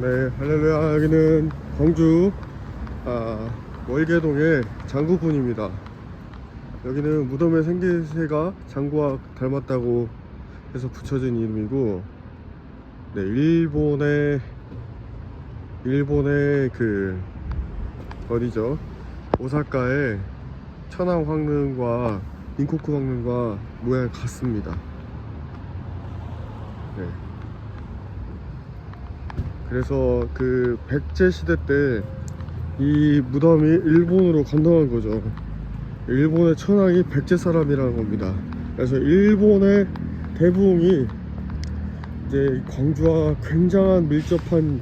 네, 할렐루야. 여기는 광주 아, 월계동의 장구분입니다. 여기는 무덤의 생기새가 장구와 닮았다고 해서 붙여진 이름이고, 네, 일본의 일본의 그 어디죠? 오사카의 천황 황릉과 인코쿠 황릉과 모양이 같습니다. 네. 그래서 그 백제 시대 때 이 무덤이 일본으로 건너간 거죠. 일본의 천황이 백제 사람이라는 겁니다. 그래서 일본의 대부흥이 이제 광주와 굉장한 밀접한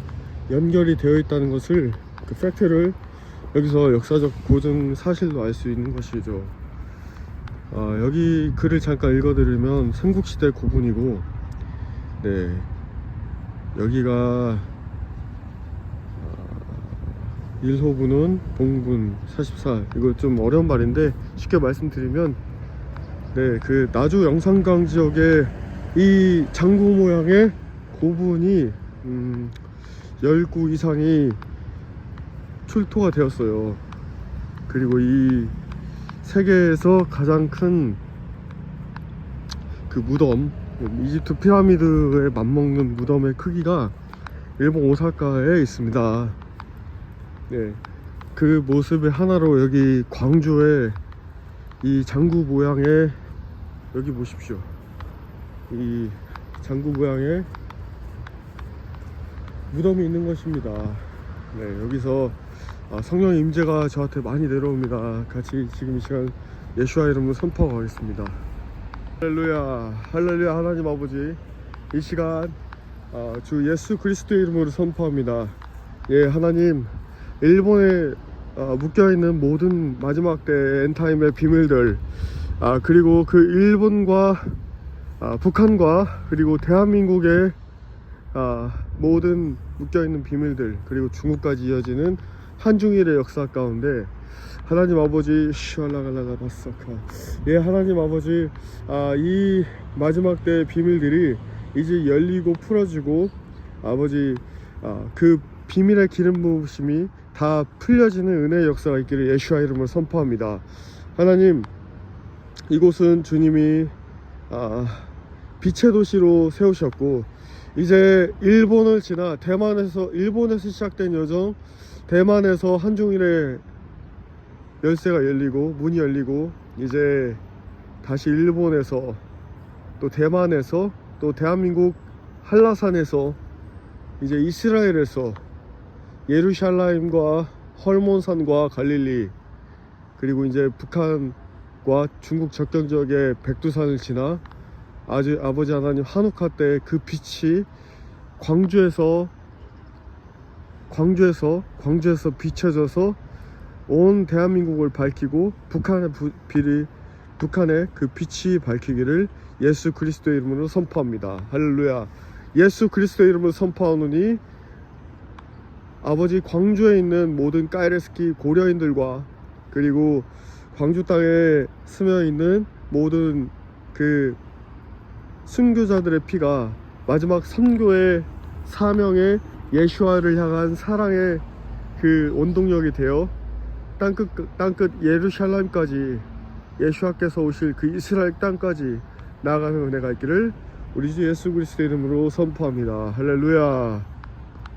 연결이 되어 있다는 것을 그 팩트를 여기서 역사적 고증 사실로 알 수 있는 것이죠. 아, 여기 글을 잠깐 읽어드리면 삼국시대 고분이고, 네, 여기가 1호분은 봉분 44 이거 좀 어려운 말인데 쉽게 말씀드리면 네 그 나주 영산강 지역에 이 장구 모양의 고분이 음, 10구 이상이 출토가 되었어요. 그리고 이 세계에서 가장 큰 그 무덤 이집트 피라미드에 맞먹는 무덤의 크기가 일본 오사카에 있습니다 네, 그 모습의 하나로 여기 광주에 이 장구 모양의 여기 보십시오. 이 장구 모양의 무덤이 있는 것입니다. 네, 여기서 아, 성령 임재가 저한테 많이 내려옵니다. 같이 지금 이 시간 예수와 이름으로 선포하고 가겠습니다. 할렐루야, 할렐루야 하나님 아버지 이 시간 아, 주 예수 그리스도의 이름으로 선포합니다. 예, 하나님 일본에 어, 묶여있는 모든 마지막 때 엔타임의 비밀들 아, 그리고 그 일본과 아, 북한과 그리고 대한민국의 아, 모든 묶여있는 비밀들 그리고 중국까지 이어지는 한중일의 역사 가운데 하나님 아버지 슈알라갈라가 바사카. 예 하나님 아버지 아, 이 마지막 때 비밀들이 이제 열리고 풀어지고 아버지 아, 그 비밀의 기름 부으심이 다 풀려지는 은혜의 역사가 있기를 예수와 이름으로 선포합니다. 하나님, 이곳은 주님이 아, 빛의 도시로 세우셨고 이제 일본을 지나 대만에서 일본에서 시작된 여정, 대만에서 한중일의 열쇠가 열리고 문이 열리고 이제 다시 일본에서 또 대만에서 또 대한민국 한라산에서 이제 이스라엘에서 예루살렘과 헐몬산과 갈릴리 그리고 이제 북한과 중국 접경 지역의 백두산을 지나 아주 아버지 하나님 한우카 때 그 빛이 광주에서 광주에서 광주에서 비춰져서 온 대한민국을 밝히고 북한의 부, 빛이 북한의 그 빛이 밝히기를 예수 그리스도의 이름으로 선포합니다. 할렐루야. 예수 그리스도의 이름으로 선포하노니 아버지 광주에 있는 모든 까이레스키 고려인들과 그리고 광주 땅에 스며 있는 모든 그 순교자들의 피가 마지막 선교의 사명의 예수와를 향한 사랑의 그 원동력이 되어 땅끝 땅끝 예루살렘까지 예수와께서 오실 그 이스라엘 땅까지 나아가는 은혜가 있기를 우리 주 예수 그리스도 이름으로 선포합니다. 할렐루야.